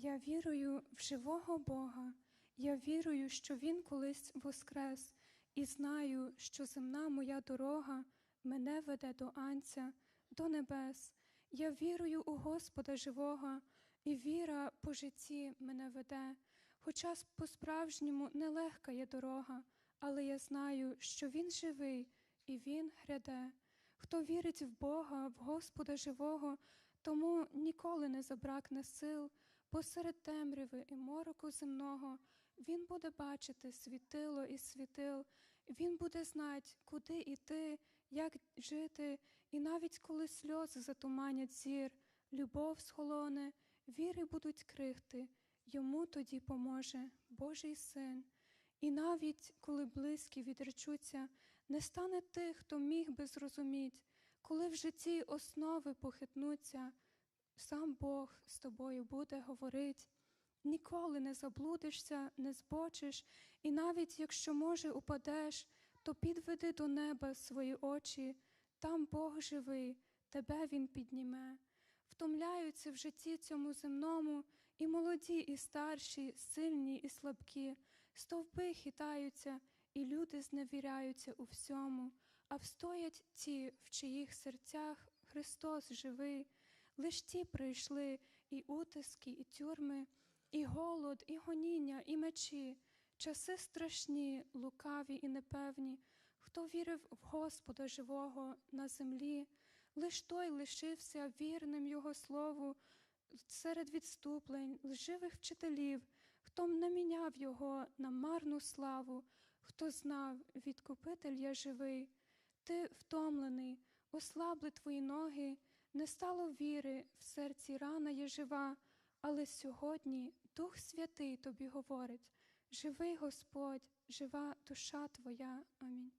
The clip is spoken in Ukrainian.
Я вірую в живого Бога, я вірую, що Він колись воскрес, і знаю, що земна моя дорога мене веде до Анця, до небес. Я вірую у Господа живого, і віра по житті мене веде. Хоча по-справжньому нелегка є дорога, але я знаю, що Він живий і Він гряде. Хто вірить в Бога, в Господа живого, тому ніколи не забракне сил, посеред темряви і мороку земного він буде бачити світило і світил, він буде знати, куди йти, як жити, і навіть коли сльози затуманять зір, любов схолоне, віри будуть крихти, йому тоді поможе Божий син. І навіть коли близькі відречуться, не стане тих, хто міг би зрозуміть, коли в житті основи похитнуться, сам Бог з тобою буде говорить. Ніколи не заблудишся, не збочиш, і навіть якщо, може, упадеш, то підведи до неба свої очі, там Бог живий, тебе Він підніме. Втомляються в житті цьому земному і молоді, і старші, сильні і слабкі, стовпи хитаються, і люди зневіряються у всьому, а встоять ті, в чиїх серцях Христос живий, лиш ті прийшли і утиски, і тюрми, і голод, і гоніння, і мечі, часи страшні, лукаві і непевні, хто вірив в Господа живого на землі, лиш той лишився вірним Його слову серед відступлень, лживих вчителів, хто не міняв його на марну славу, хто знав, відкупитель я живий, ти втомлений, ослабли твої ноги, не стало віри, в серці рана є жива, але сьогодні Дух Святий тобі говорить: живий Господь, жива душа твоя. Амінь.